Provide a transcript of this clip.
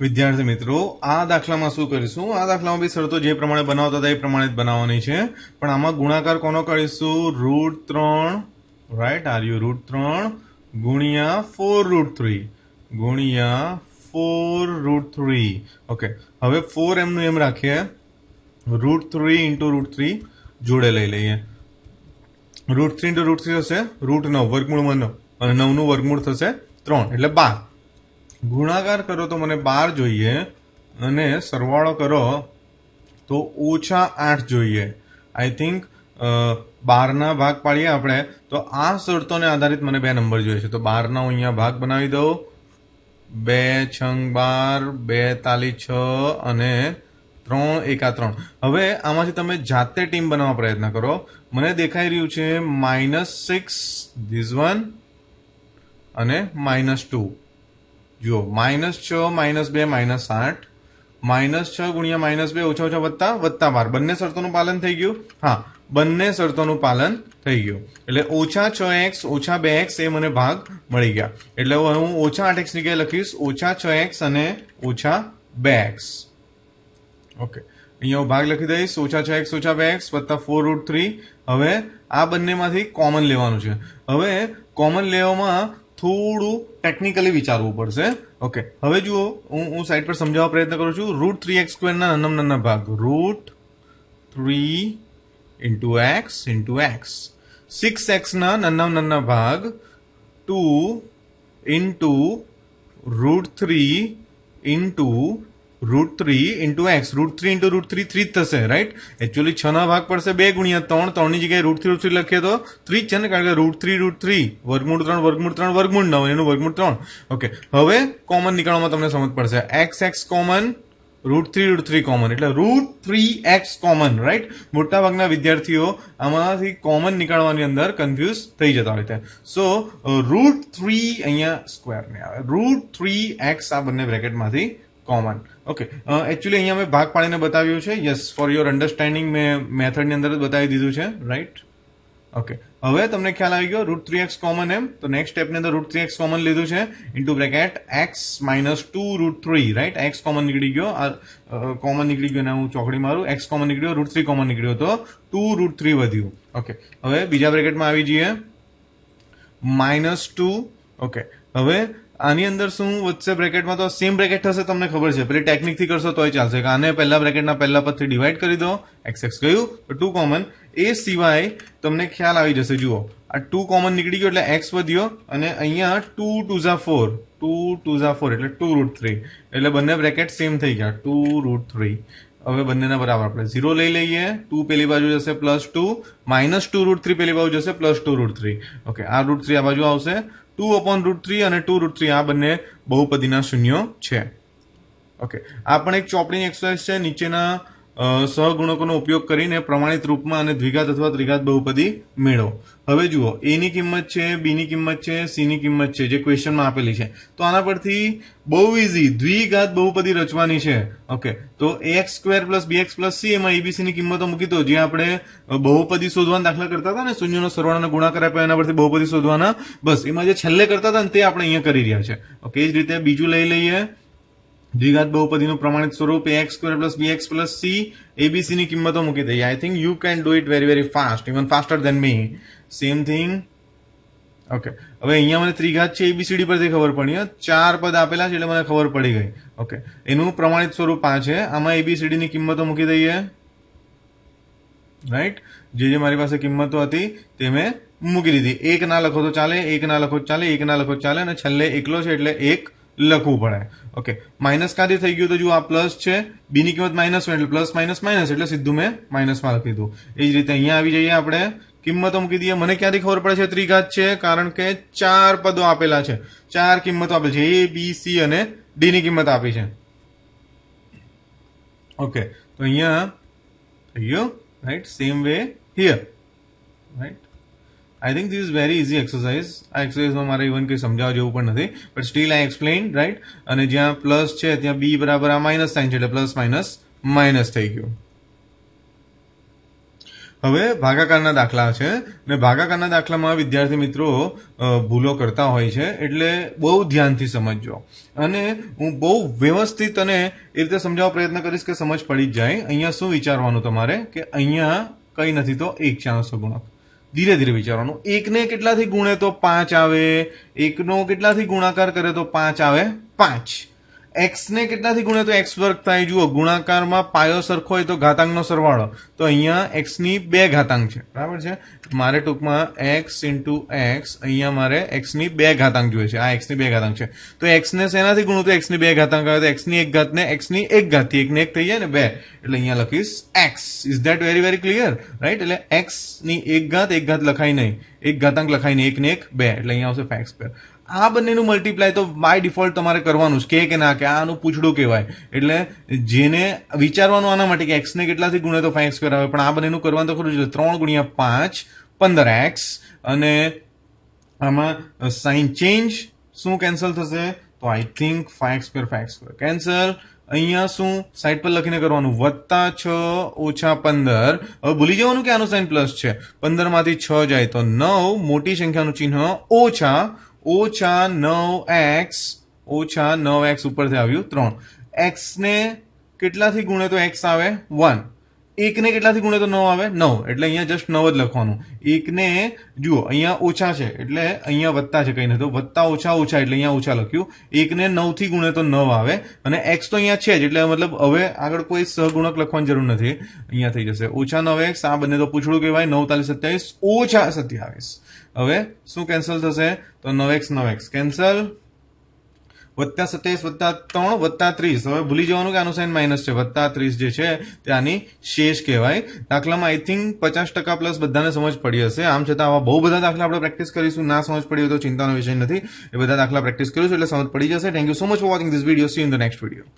વિદ્યાર્થી મિત્રો, આ દાખલામાં શું કરીશું? આ દાખલામાં બી શરતો જે પ્રમાણે બનાવતા હતા એ પ્રમાણે જ બનાવવાની છે. પણ આમાં ગુણાકાર કોનો કરીશું? રૂટ ત્રણ રાઈટ આર યુ રૂટ ત્રણ? ગુણ્યા ફોર રૂટ થ્રી ગુણ્યા ફોર રૂટ થ્રી ઓકે હવે ફોર એમનું એમ રાખીએ. Root three into root three જોડે લઈ લઈએ. Root three into root three થશે. રૂટ નવ, વર્ગમૂળમાં નવ અને નવનું વર્ગમૂળ થશે ત્રણ, એટલે બાર. ગુણાકાર કરો તો મને બાર જોઈએ અને સરવાળો કરો તો ઓછા આઠ જોઈએ. આઈ થિંક બારના ભાગ પાડીએ આપણે. તો આ શરતોને આધારિત મને બે નંબર જોઈએ છે. તો બારનો અહીંયા ભાગ બનાવી દઉં. બે છંગ બાર, બે તાલી છ અને ત્રણ એકા ત્રણ. હવે આમાંથી તમે જાતે ટીમ બનાવવા પ્રયત્ન કરો. મને દેખાઈ રહ્યું છે માઇનસ સિક્સ ધીઝ વન અને માઇનસ ટુ જુઓ, માઇનસ છ, માઇનસ બે, માઇનસ આઠ, માઇનસ છ ગુણ્યા માઇનસ બે ઓછા ઓછા વત્તા વત્તા બાર. બંને શરતોનું પાલન થઈ ગયું? હા, બંને શરતોનું પાલન થઈ ગયું. એટલે ઓછા છ એક્સ, ઓછા બે એક્સ એ મને ભાગ મળી ગયા. એટલે હું ઓછા આઠ એક્સની જગ્યાએ લખીશ? ઓછા છ એક્સ અને ઓછા બે એક્સ. ઓકે. અહીંયા હું ભાગ લખી દઈશ. ઓછા છ એક્સ, ઓછા બે એક્સ, વત્તા ફોર રૂટ થ્રી. હવે આ બંનેમાંથી કોમન લેવાનું છે. હવે કોમન લેવામાં થોડું ટેકનિકલી વિચારવું પડશે. ઓકે હવે જુઓ, હું હું સાઈડ પર સમજાવવા પ્રયત્ન કરું છું. રૂટ થ્રી એક્સ સ્ક્વેરના નાના નાના ભાગ. Root three into X into X six એક્સના નાના નાના ભાગ. Two into root three into root three into X root three into root three three જ થશે રાઈટ એકચ્યુઅલી છ ના ભાગ પડશે બે ગુણ્યા ત્રણ. ત્રણની જગ્યાએ રૂટ થ્રી રૂટ થ્રી લખીએ તો થ્રી જ છે ને? કારણ કે રૂટ થ્રી રૂટ થ્રી વર્ગમૂળ ત્રણ વર્ગમૂળ ત્રણ, વર્ગમૂળ નવ, એનું વર્ગમૂળ ત્રણ. ઓકે હવે કોમન નીકળવામાં તમને સમજ પડશે. X X common root three root three common એટલે root three X common right મોટા ભાગના વિદ્યાર્થીઓ આમાંથી કોમન નીકળવાની અંદર કન્ફ્યુઝ થઈ જતા હોય છે. સો રૂટ થ્રી અહીંયા સ્ક્વેર ને આવે. રૂટ થ્રી એક્સ આ બંને બ્રેકેટમાંથી કોમન ઓકે એકચ્યુઅલી અહીંયા મેં ભાગ પાડીને બતાવ્યું છે. યસ ફોર યોર અન્ડરસ્ટેન્ડિંગ મેં મેથડની અંદર જ બતાવી દીધું છે. રાઈટ ઓકે હવે તમને ખ્યાલ આવી ગયો રૂટ થ્રી એક્સ કોમન એમ. તો નેક્સ્ટ સ્ટેપની અંદર રૂટ થ્રી એક્સ કોમન લીધું છે. Into bracket X minus two root three right X common નીકળી ગયો. કોમન નીકળી ગયો ને હું ચોકડી મારું. એક્સ કોમન નીકળ્યો રૂટ થ્રી કોમન નીકળ્યો તો ટુ રૂટ થ્રી વધ્યું. ઓકે હવે બીજા બ્રેકેટમાં આવી જઈએ. માઇનસ ટુ ઓકે હવે આની અંદર શું વધશે બ્રેકેટમાં તો સેમ બ્રેકેટ થશે તમને ખબર છે. પેલી ટેકનિકથી કરશો તોય ચાલશે. કે આને પહેલા બ્રેકેટના પહેલા પરથી ડિવાઈડ કરી દો. એક્સ એક્સ ગયું. તો ટુ કોમન એ સિવાય તમને ખ્યાલ આવી જશે. જુઓ. આ ટુ કોમન નીકળી ગયો એટલે એક્સ વધ્યો અને અહીંયા ટુ ટુ ઝા ફોર ટુ ટુ ઝા ફોર એટલે ટુ રૂટ થ્રી એટલે બંને બ્રેકેટ સેમ થઈ ગયા. ટુ રૂટ થ્રી હવે બંનેના બરાબર આપણે ઝીરો લઈ લઈએ. ટુ પેલી બાજુ જશે plus two minus two root three પેલી બાજુ જશે plus two root three okay આ રૂટ થ્રી આ બાજુ આવશે. ટુ અપોન રૂટ થ્રી અને ટુ રૂટ થ્રી, આ બંને બહુપદીના શૂન્યો છે. ઓકે આ પણ એક ચોપડીની એક્સરસાઇઝ છે, નીચેના સહગુણકોનો ઉપયોગ કરીને પ્રમાણિત રૂપમાં અને દ્વિઘાત અથવા ત્રિઘાત બહુપદી મેળવો. હવે જુઓ એની કિંમત છે બીની કિંમત છે સી ની કિંમત છે, જે ક્વેશ્ચનમાં આપેલી છે. તો આના પરથી બહુ ઇઝી દ્વિઘાત બહુપદી રચવાની છે. ઓકે તો X square plus B X plus C એમાં એબીસીની કિંમતો મૂકી દો, જે આપણે બહુપદી શોધવાના દાખલા કરતા હતા ને, શૂન્યનો સરવાળાનો ગુણાકાર આપ્યો, એના પરથી બહુપદી શોધવાના. બસ, એમાં જે છેલ્લે કરતા હતા ને, તે આપણે અહીંયા કરી રહ્યા છે. ઓકે એ જ રીતે બીજું લઈ લઈએ. દ્વિઘાત બહુપદીનું પ્રમાણિત સ્વરૂપ A X square plus B X plus C એબીસીની કિંમતો મૂકી દઈએ. I think you can do it very very fast even faster than me same thing okay હવે અહીંયા મને ત્રિઘાત છે એબીસીડી પરથી ખબર પડી. ચાર પદ આપેલા છે એટલે મને ખબર પડી ગઈ. ઓકે એનું પ્રમાણિત સ્વરૂપ આ છે. આમાં એબીસીડીની કિંમતો મૂકી દઈએ. રાઈટ જે જે મારી પાસે કિંમતો હતી, તે મેં મૂકી દીધી. એક ના લખો તો ચાલે, એક ના લખો ચાલે, એક ના લખો ચાલે, અને છેલ્લે એકલો છે એટલે એક લખવું પડે. ઓકે માઇનસ કાંથી થઈ ગયું તો જો આ પ્લસ છે. બીની કિંમત માઇનસ એટલે પ્લસ માઇનસ માઇનસ એટલે સીધું મેં માઇનસમાં લખી દીધું. એ જ રીતે અહીંયા આવી જઈએ આપણે. કિંમતો મૂકી દઈએ. મને ક્યાંથી ખબર પડે છે? ત્રિઘાત છે, કારણ કે ચાર પદો આપેલા છે. ચાર કિંમતો આપેલ છે. એ બી સી અને ડી ની કિંમત આપી છે. ઓકે તો અહીંયા થઈ ગયું right same way here right I think this is very easy exercise આ એક્સરસાઇઝમાં મારે ઇવન કંઈ સમજાવવા જેવું પણ નથી. But still I explain right અને જ્યાં પ્લસ છે, ત્યાં બી બરાબર આ માઇનસ સાઇન છે, એટલે પ્લસ માઇનસ માઇનસ થઈ ગયું. હવે ભાગાકારના દાખલા છે. ને ભાગાકારના દાખલામાં વિદ્યાર્થી મિત્રો ભૂલો કરતા હોય છે, એટલે બહુ ધ્યાનથી સમજજો. અને હું બહુ વ્યવસ્થિત અને એ રીતે સમજાવવા પ્રયત્ન કરીશ કે સમજ પડી જ જાય. અહીંયા શું વિચારવાનું તમારે? કે અહીંયા કંઈ નથી તો એક ચાણસો સગુણક ધીરે ધીરે વિચારવાનું. એકને કેટલાથી ગુણે તો પાંચ આવે? એકનો કેટલાથી ગુણાકાર કરે તો પાંચ આવે? પાંચ. એક્સ ને કેટલાથી ગુણે તો એક્સ વર્ગ થાય, જુઓ, ગુણાકારમાં પાયો સરખો હોય તો ઘાતાંકનો સરવાળો. તો અહીંયા એક્સની બે ઘાતાંક છે. બરાબર છે? મારે ટૂંકમાં એક્સ ઇન્ટુ એક્સ અહીંયા મારે એક્સની બે ઘાતાંક જોઈએ છે. આ એક્સની બે ઘાતાંક છે. તો એક્સ ને શેનાથી ગુણું તો એક્સની બે ઘાતાંક આવે. તો એક્સની એક ઘાતને એક્સની એક ઘાતથી. એકને એક થઈ જાય ને, બે. એટલે અહીંયા લખીશ X is that very very clear right એટલે એક્સની એક ઘાત એક ઘાત લખાય નહીં. એક ઘાતાંક લખાય નહીં. એક ને એક, બે. એટલે અહીંયા આવશે ફેક્સ સ્ક્વેર આ બંનેનું મલ્ટીપ્લાય તો બાય ડિફોલ્ટ તમારે કરવાનું છે કે ના, કે આનું પૂછડું કહેવાય. એટલે જેને વિચારવાનું આના માટે કે એક્સ ને કેટલાથી ગુણે તો ફાઈવ સ્ક્વેર આવે, પણ આ બંનેનું કરવાનું તો ખરું જ ત્રણ ગુણ્યા પાંચ, પંદર એક્સ અને આમાં સાઇન ચેન્જ શું કેન્સલ થશે? તો I think five square five square cancel અહીંયા શું? સાઈડ પર લખીને કરવાનું, વત્તા છ ઓછા પંદર. હવે ભૂલી જવાનું કે આનું સાઇન પ્લસ છે. પંદરમાંથી છ જાય તો નવ, મોટી સંખ્યાનું ચિહ્ન ઓછા ઓછા નવ એક્સ, ઓછા નવ એક્સ ઉપરથી આવ્યું ત્રણ. એક્સને કેટલાથી ગુણે તો એક્સ આવે? વન. એકને કેટલાથી ગુણે તો નવ આવે? નવ. એટલે અહીંયા જસ્ટ નવ જ લખવાનું. એકને, જુઓ, અહીંયા ઓછા છે. એટલે અહીંયા વત્તા છે, કંઈ નહીં તો વત્તા ઓછા ઓછા, એટલે અહીંયા ઓછા લખ્યું. એકને નવથી ગુણે તો નવ આવે. અને એક્સ તો અહીંયા છે જ, એટલે મતલબ હવે આગળ કોઈ સહગુણક લખવાની જરૂર નથી. અહીંયા થઈ જશે. ઓછા નવ એક્સ આ બંને તો પૂછડું કહેવાય. નવતાલીસ સત્યાવીસ, ઓછા સત્યાવીસ. હવે શું કેન્સલ થશે? તો નવ એક્સ નવ એક્સ કેન્સલ વત્તા સત્યાવીસ, વત્તા ત્રણ, વત્તા ત્રીસ. હવે ભૂલી જવાનું કે આનું સાઇન માઇનસ છે. વત્તા ત્રીસ જે છે, તે આની શેષ કહેવાય. દાખલામાં આઈ થિંક પચાસ ટકા પ્લસ બધાને સમજ પડી હશે. આમ છતાં આવા બહુ બધા દાખલા આપણે પ્રેક્ટિસ કરીશું. ના સમજ પડી હોય તો ચિંતાનો વિષય નથી. એ બધા દાખલા પ્રેક્ટિસ કરીશું એટલે સમજ પડી જશે. Thank you so much for watching this video see in the next video